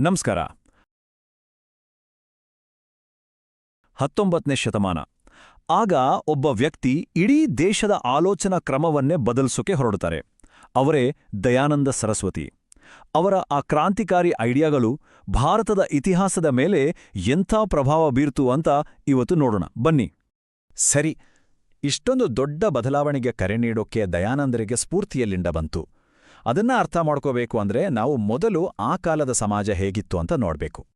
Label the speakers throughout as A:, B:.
A: ನಮಸ್ಕಾರ. ಹತ್ತೊಂಬತ್ತನೇ ಶತಮಾನ. ಆಗ ಒಬ್ಬ ವ್ಯಕ್ತಿ ಇಡೀ ದೇಶದ ಆಲೋಚನಾ ಕ್ರಮವನ್ನೇ ಬದಲಿಸೋಕೆ ಹೊರಡುತ್ತಾರೆ. ಅವರೇ ದಯಾನಂದ ಸರಸ್ವತಿ. ಅವರ ಆ ಕ್ರಾಂತಿಕಾರಿ ಐಡಿಯಾಗಳು ಭಾರತದ ಇತಿಹಾಸದ ಮೇಲೆ ಎಂಥ ಪ್ರಭಾವ ಬೀರ್ತು ಅಂತ ಇವತ್ತು ನೋಡೋಣ. ಬನ್ನಿ.
B: ಸರಿ, ಇಷ್ಟೊಂದು ದೊಡ್ಡ ಬದಲಾವಣೆಗೆ ಕರೆ ನೀಡೋಕೆ ದಯಾನಂದರಿಗೆ ಸ್ಫೂರ್ತಿಯಲ್ಲಿಂದ ಬಂತು. ಅದನ್ನ ಅರ್ಥ ಮಾಡ್ಕೋಬೇಕು ಅಂದ್ರೆ ನಾವು ಮೊದಲು ಆ ಕಾಲದ ಸಮಾಜ ಹೇಗಿತ್ತು ಅಂತ ನೋಡ್ಬೇಕು.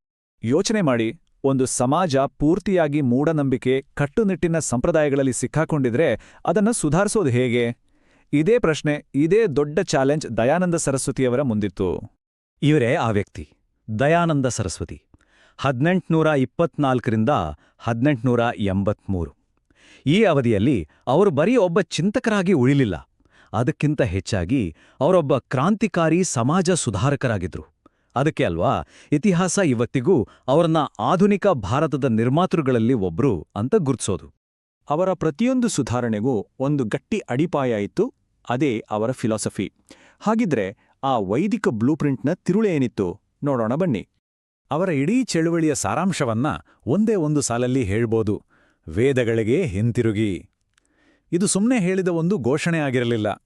A: ಯೋಚನೆ ಮಾಡಿ, ಒಂದು ಸಮಾಜ ಪೂರ್ತಿಯಾಗಿ ಮೂಢನಂಬಿಕೆ, ಕಟ್ಟುನಿಟ್ಟಿನ ಸಂಪ್ರದಾಯಗಳಲ್ಲಿ ಸಿಕ್ಕಾಕೊಂಡಿದ್ರೆ ಅದನ್ನು ಸುಧಾರಿಸೋದು ಹೇಗೆ? ಇದೇ ಪ್ರಶ್ನೆ, ಇದೇ ದೊಡ್ಡ ಚಾಲೆಂಜ್ ದಯಾನಂದ ಸರಸ್ವತಿಯವರ ಮುಂದಿತ್ತು.
B: ಇವರೇ ಆ ವ್ಯಕ್ತಿ, ದಯಾನಂದ ಸರಸ್ವತಿ, ಹದಿನೆಂಟುನೂರ ಇಪ್ಪತ್ನಾಲ್ಕರಿಂದ ಹದಿನೆಂಟುನೂರ ಎಂಬತ್ಮೂರು. ಈ ಅವಧಿಯಲ್ಲಿ ಅವರು ಬರೀ ಒಬ್ಬ ಚಿಂತಕರಾಗಿ ಉಳಿಲಿಲ್ಲ. ಅದಕ್ಕಿಂತ ಹೆಚ್ಚಾಗಿ ಅವರೊಬ್ಬ ಕ್ರಾಂತಿಕಾರಿ ಸಮಾಜ ಸುಧಾರಕರಾಗಿದ್ರು. ಅದಕ್ಕೆ ಅಲ್ವಾ, ಇತಿಹಾಸ ಇವತ್ತಿಗೂ ಅವರನ್ನ ಆಧುನಿಕ ಭಾರತದ ನಿರ್ಮಾತೃಗಳಲ್ಲಿ ಒಬ್ರು ಅಂತ ಗುರುತಿಸೋದು.
A: ಅವರ ಪ್ರತಿಯೊಂದು ಸುಧಾರಣೆಗೂ ಒಂದು ಗಟ್ಟಿ ಅಡಿಪಾಯ ಇತ್ತು, ಅದೇ ಅವರ ಫಿಲಾಸಫಿ. ಹಾಗಿದ್ರೆ ಆ ವೈದಿಕ ಬ್ಲೂಪ್ರಿಂಟ್ನ ತಿರುಳೇನಿತ್ತು ನೋಡೋಣ ಬನ್ನಿ.
B: ಅವರ ಇಡೀ ಚಳುವಳಿಯ ಸಾರಾಂಶವನ್ನ ಒಂದೇ ಒಂದು ಸಾಲಲ್ಲಿ ಹೇಳ್ಬೋದು. ವೇದಗಳಿಗೆ ಹಿಂತಿರುಗಿ. ಇದು ಸುಮ್ಮನೆ ಹೇಳಿದ ಒಂದು ಘೋಷಣೆ ಆಗಿರಲಿಲ್ಲ.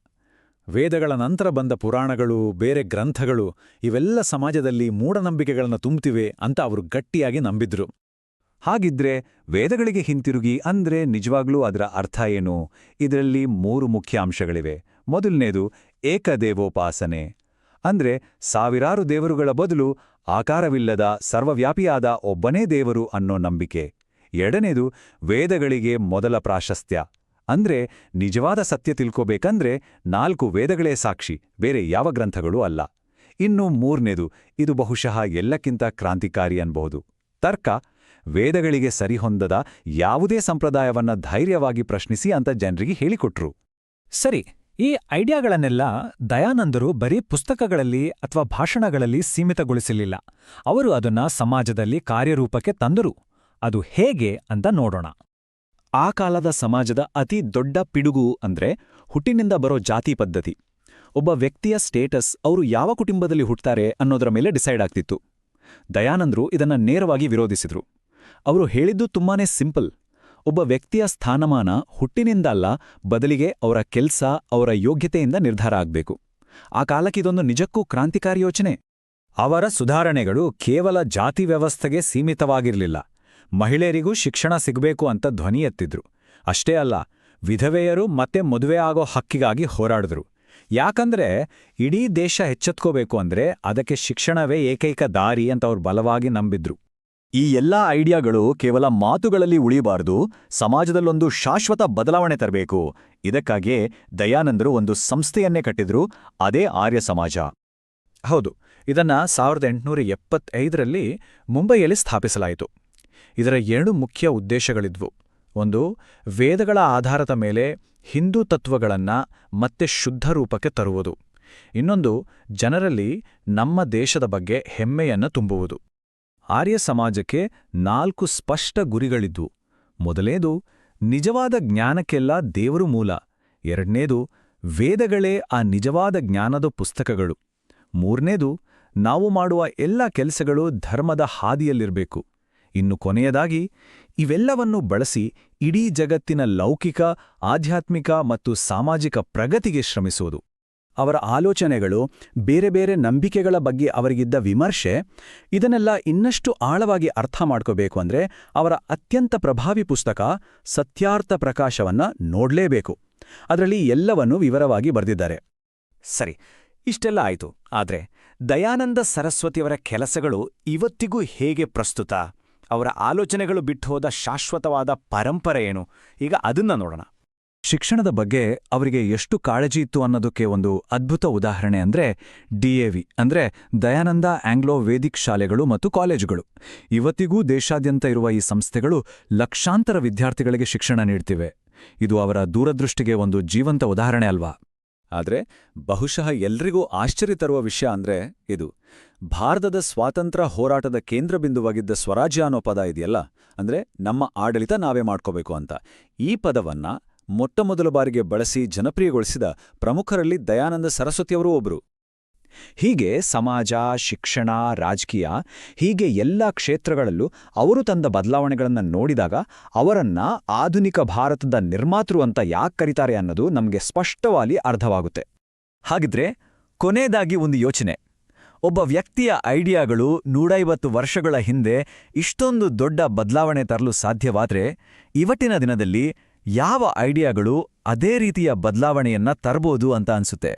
B: ವೇದಗಳ ನಂತರ ಬಂದ ಪುರಾಣಗಳು, ಬೇರೆ ಗ್ರಂಥಗಳು, ಇವೆಲ್ಲ ಸಮಾಜದಲ್ಲಿ ಮೂಢನಂಬಿಕೆಗಳನ್ನು ತುಂಬುತ್ತಿವೆ ಅಂತ ಅವರು ಗಟ್ಟಿಯಾಗಿ ನಂಬಿದ್ರು.
A: ಹಾಗಿದ್ರೆ ವೇದಗಳಿಗೆ ಹಿಂತಿರುಗಿ ಅಂದ್ರೆ ನಿಜವಾಗ್ಲೂ ಅದರ ಅರ್ಥ ಏನು? ಇದರಲ್ಲಿ ಮೂರು ಮುಖ್ಯ ಅಂಶಗಳಿವೆ. ಮೊದಲನೇದು, ಏಕದೇವೋಪಾಸನೆ. ಅಂದ್ರೆ ಸಾವಿರಾರು ದೇವರುಗಳ ಬದಲು ಆಕಾರವಿಲ್ಲದ ಸರ್ವವ್ಯಾಪಿಯಾದ ಒಬ್ಬನೇ ದೇವರು ಅನ್ನೋ ನಂಬಿಕೆ. ಎರಡನೇದು, ವೇದಗಳಿಗೆ ಮೊದಲ ಪ್ರಾಶಸ್ತ್ಯ. ಅಂದ್ರೆ ನಿಜವಾದ ಸತ್ಯ ತಿಳ್ಕೋಬೇಕಂದ್ರೆ ನಾಲ್ಕು ವೇದಗಳೇ ಸಾಕ್ಷಿ, ಬೇರೆ ಯಾವ ಗ್ರಂಥಗಳೂ ಅಲ್ಲ. ಇನ್ನು ಮೂರನೇದು, ಇದು ಬಹುಶಃ ಎಲ್ಲಕ್ಕಿಂತ ಕ್ರಾಂತಿಕಾರಿ ಅನ್ಬಹುದು. ತರ್ಕ, ವೇದಗಳಿಗೆ ಸರಿಹೊಂದದ ಯಾವುದೇ ಸಂಪ್ರದಾಯವನ್ನ ಧೈರ್ಯವಾಗಿ ಪ್ರಶ್ನಿಸಿ ಅಂತ ಜನರಿಗೆ ಹೇಳಿಕೊಟ್ರು.
C: ಸರಿ, ಈ ಐಡಿಯಾಗಳನ್ನೆಲ್ಲ ದಯಾನಂದರು ಬರೀ ಪುಸ್ತಕಗಳಲ್ಲಿ ಅಥವಾ ಭಾಷಣಗಳಲ್ಲಿ ಸೀಮಿತಗೊಳಿಸಲಿಲ್ಲ ಅವರು ಅದನ್ನ ಸಮಾಜದಲ್ಲಿ ಕಾರ್ಯರೂಪಕ್ಕೆ ತಂದರು. ಅದು ಹೇಗೆ ಅಂತ ನೋಡೋಣ.
A: ಆ ಕಾಲದ ಸಮಾಜದ ಅತಿ ದೊಡ್ಡ ಪಿಡುಗು ಅಂದ್ರೆ ಹುಟ್ಟಿನಿಂದ ಬರೋ ಜಾತಿ ಪದ್ಧತಿ. ಒಬ್ಬ ವ್ಯಕ್ತಿಯ ಸ್ಟೇಟಸ್ ಅವರು ಯಾವ ಕುಟುಂಬದಲ್ಲಿ ಹುಟ್ಟುತ್ತಾರೆ ಅನ್ನೋದರ ಮೇಲೆ ಡಿಸೈಡ್ ಆಗ್ತಿತ್ತು. ದಯಾನಂದ್ರು ಇದನ್ನ ನೇರವಾಗಿ ವಿರೋಧಿಸಿದ್ರು. ಅವರು ಹೇಳಿದ್ದು ತುಂಬಾನೇ ಸಿಂಪಲ್. ಒಬ್ಬ ವ್ಯಕ್ತಿಯ ಸ್ಥಾನಮಾನ ಹುಟ್ಟಿನಿಂದ ಅಲ್ಲ ಬದಲಿಗೆ ಅವರ ಕೆಲ್ಸ, ಅವರ ಯೋಗ್ಯತೆಯಿಂದ ನಿರ್ಧಾರ ಆಗಬೇಕು. ಆ ಕಾಲಕ್ಕಿದೊಂದು ನಿಜಕ್ಕೂ ಕ್ರಾಂತಿಕಾರಿ ಯೋಚನೆ. ಅವರ ಸುಧಾರಣೆಗಳು ಕೇವಲ ಜಾತಿ ವ್ಯವಸ್ಥೆಗೆ ಸೀಮಿತವಾಗಿರಲಿಲ್ಲ. ಮಹಿಳೆಯರಿಗೂ ಶಿಕ್ಷಣ ಸಿಗಬೇಕು ಅಂತ ಧ್ವನಿ ಎತ್ತಿದ್ರು. ಅಷ್ಟೇ ಅಲ್ಲ, ವಿಧವೆಯರು ಮತ್ತೆ ಮದುವೆ ಆಗೋ ಹಕ್ಕಿಗಾಗಿ ಹೋರಾಡಿದ್ರು. ಯಾಕಂದ್ರೆ ಇಡೀ ದೇಶ ಎಚ್ಚೆತ್ಕೋಬೇಕು ಅಂದ್ರೆ ಅದಕ್ಕೆ ಶಿಕ್ಷಣವೇ ಏಕೈಕ ದಾರಿ ಅಂತ ಅವ್ರು ಬಲವಾಗಿ ನಂಬಿದ್ರು. ಈ ಎಲ್ಲಾ ಐಡಿಯಾಗಳು ಕೇವಲ ಮಾತುಗಳಲ್ಲಿ ಉಳಿಬಾರದು, ಸಮಾಜದಲ್ಲೊಂದು ಶಾಶ್ವತ ಬದಲಾವಣೆ ತರಬೇಕು. ಇದಕ್ಕಾಗಿಯೇ ದಯಾನಂದರು ಒಂದು ಸಂಸ್ಥೆಯನ್ನೇ ಕಟ್ಟಿದ್ರು, ಅದೇ ಆರ್ಯ ಸಮಾಜ. ಹೌದು, ಇದನ್ನ ಸಾವಿರದ ಎಂಟುನೂರ ಎಪ್ಪತ್ತೈದರಲ್ಲಿ ಮುಂಬೈಯಲ್ಲಿ ಸ್ಥಾಪಿಸಲಾಯಿತು. ಇದರ ಎರಡು ಮುಖ್ಯ ಉದ್ದೇಶಗಳಿದ್ವು. ಒಂದು, ವೇದಗಳ ಆಧಾರದ ಮೇಲೆ ಹಿಂದೂ ತತ್ವಗಳನ್ನು ಮತ್ತೆ ಶುದ್ಧ ರೂಪಕ್ಕೆ ತರುವುದು. ಇನ್ನೊಂದು, ಜನರಲ್ಲಿ ನಮ್ಮ ದೇಶದ ಬಗ್ಗೆ ಹೆಮ್ಮೆಯನ್ನು ತುಂಬುವುದು. ಆರ್ಯ ಸಮಾಜಕ್ಕೆ ನಾಲ್ಕು ಸ್ಪಷ್ಟ ಗುರಿಗಳಿದ್ವು. ಮೊದಲೇದು, ನಿಜವಾದ ಜ್ಞಾನಕ್ಕೆಲ್ಲ ದೇವರು ಮೂಲ. ಎರಡನೇದು, ವೇದಗಳೇ ಆ ನಿಜವಾದ ಜ್ಞಾನದ ಪುಸ್ತಕಗಳು. ಮೂರನೇದು, ನಾವು ಮಾಡುವ ಎಲ್ಲ ಕೆಲಸಗಳು ಧರ್ಮದ ಹಾದಿಯಲ್ಲಿರಬೇಕು. ಇನ್ನು ಕೊನೆಯದಾಗಿ, ಇವೆಲ್ಲವನ್ನು ಬಳಸಿ ಇಡೀ ಜಗತ್ತಿನ ಲೌಕಿಕ, ಆಧ್ಯಾತ್ಮಿಕ ಮತ್ತು ಸಾಮಾಜಿಕ ಪ್ರಗತಿಗೆ ಶ್ರಮಿಸುವುದು. ಅವರ ಆಲೋಚನೆಗಳು, ಬೇರೆ ಬೇರೆ ನಂಬಿಕೆಗಳ ಬಗ್ಗೆ ಅವರಿಗಿದ್ದ ವಿಮರ್ಶೆ, ಇದನ್ನೆಲ್ಲ ಇನ್ನಷ್ಟು ಆಳವಾಗಿ ಅರ್ಥ ಮಾಡ್ಕೋಬೇಕು ಅಂದ್ರೆ ಅವರ ಅತ್ಯಂತ ಪ್ರಭಾವಿ ಪುಸ್ತಕ ಸತ್ಯಾರ್ಥ ಪ್ರಕಾಶವನ್ನ ನೋಡಲೇಬೇಕು. ಅದರಲ್ಲಿ ಎಲ್ಲವನ್ನೂ ವಿವರವಾಗಿ ಬರೆದಿದ್ದಾರೆ. ಸರಿ, ಇಷ್ಟೆಲ್ಲ ಆಯಿತು. ಆದರೆ, ದಯಾನಂದ ಸರಸ್ವತಿಯವರ ಕೆಲಸಗಳು ಇವತ್ತಿಗೂ ಹೇಗೆ ಪ್ರಸ್ತುತ? ಅವರ ಆಲೋಚನೆಗಳು ಬಿಟ್ಟುಹೋದ ಶಾಶ್ವತವಾದ ಪರಂಪರೆ ಏನು? ಈಗ ಅದನ್ನ ನೋಡೋಣ. ಶಿಕ್ಷಣದ ಬಗ್ಗೆ ಅವರಿಗೆ ಎಷ್ಟು ಕಾಳಜಿ ಇತ್ತು ಅನ್ನೋದಕ್ಕೆ ಒಂದು ಅದ್ಭುತ ಉದಾಹರಣೆ ಅಂದ್ರೆ ಡಿಎವಿ ಅಂದ್ರೆ ದಯಾನಂದ ಆಂಗ್ಲೋ ವೇದಿಕ್ ಶಾಲೆಗಳು ಮತ್ತು ಕಾಲೇಜುಗಳು. ಇವತ್ತಿಗೂ ದೇಶಾದ್ಯಂತ ಇರುವ ಈ ಸಂಸ್ಥೆಗಳು ಲಕ್ಷಾಂತರ ವಿದ್ಯಾರ್ಥಿಗಳಿಗೆ ಶಿಕ್ಷಣ ನೀಡ್ತಿವೆ. ಇದು ಅವರ ದೂರದೃಷ್ಟಿಗೆ ಒಂದು ಜೀವಂತ ಉದಾಹರಣೆ ಅಲ್ವಾ? ಆದ್ರೆ ಬಹುಶಃ ಎಲ್ರಿಗೂ ಆಶ್ಚರ್ಯ ತರುವ ವಿಷಯ ಅಂದ್ರೆ ಇದು. ಭಾರತದ ಸ್ವಾತಂತ್ರ್ಯ ಹೋರಾಟದ ಕೇಂದ್ರಬಿಂದುವಾಗಿದ್ದ ಸ್ವರಾಜ್ಯ ಅನ್ನೋ ಪದ ಇದೆಯಲ್ಲ? ಅಂದ್ರೆ ನಮ್ಮ ಆಡಳಿತ ನಾವೇ ಮಾಡ್ಕೋಬೇಕು ಅಂತ. ಈ ಪದವನ್ನ ಮೊಟ್ಟಮೊದಲ ಬಾರಿಗೆ ಬಳಸಿ ಜನಪ್ರಿಯಗೊಳಿಸಿದ ಪ್ರಮುಖರಲ್ಲಿ ದಯಾನಂದ ಸರಸ್ವತಿಯವರೂ ಒಬ್ರು. ಹೀಗೆ ಸಮಾಜ, ಶಿಕ್ಷಣ, ರಾಜಕೀಯ ಹೀಗೆ ಎಲ್ಲ ಕ್ಷೇತ್ರಗಳಲ್ಲೂ ಅವರು ತಂದ ಬದಲಾವಣೆಗಳನ್ನು ನೋಡಿದಾಗ ಅವರನ್ನ ಆಧುನಿಕ ಭಾರತದ ನಿರ್ಮಾತೃ ಅಂತ ಯಾಕೆ ಕರೀತಾರೆ ಅನ್ನೋದು ನಮಗೆ ಸ್ಪಷ್ಟವಾಗಿ ಅರ್ಥವಾಗುತ್ತೆ
D: ಹಾಗಿದ್ರೆ ಕೊನೆಯದಾಗಿ ಒಂದು ಯೋಚನೆ. ಒಬ್ಬ ವ್ಯಕ್ತಿಯ ಐಡಿಯಾಗಳು ನೂರೈವತ್ತು ವರ್ಷಗಳ ಹಿಂದೆ ಇಷ್ಟೊಂದು ದೊಡ್ಡ ಬದಲಾವಣೆ ತರಲು ಸಾಧ್ಯವಾದ್ರೆ ಇವತ್ತಿನ ದಿನದಲ್ಲಿ ಯಾವ ಐಡಿಯಾಗಳು ಅದೇ ರೀತಿಯ ಬದಲಾವಣೆಯನ್ನ ತರಬಹುದು ಅಂತ ಅನ್ಸುತ್ತೆ.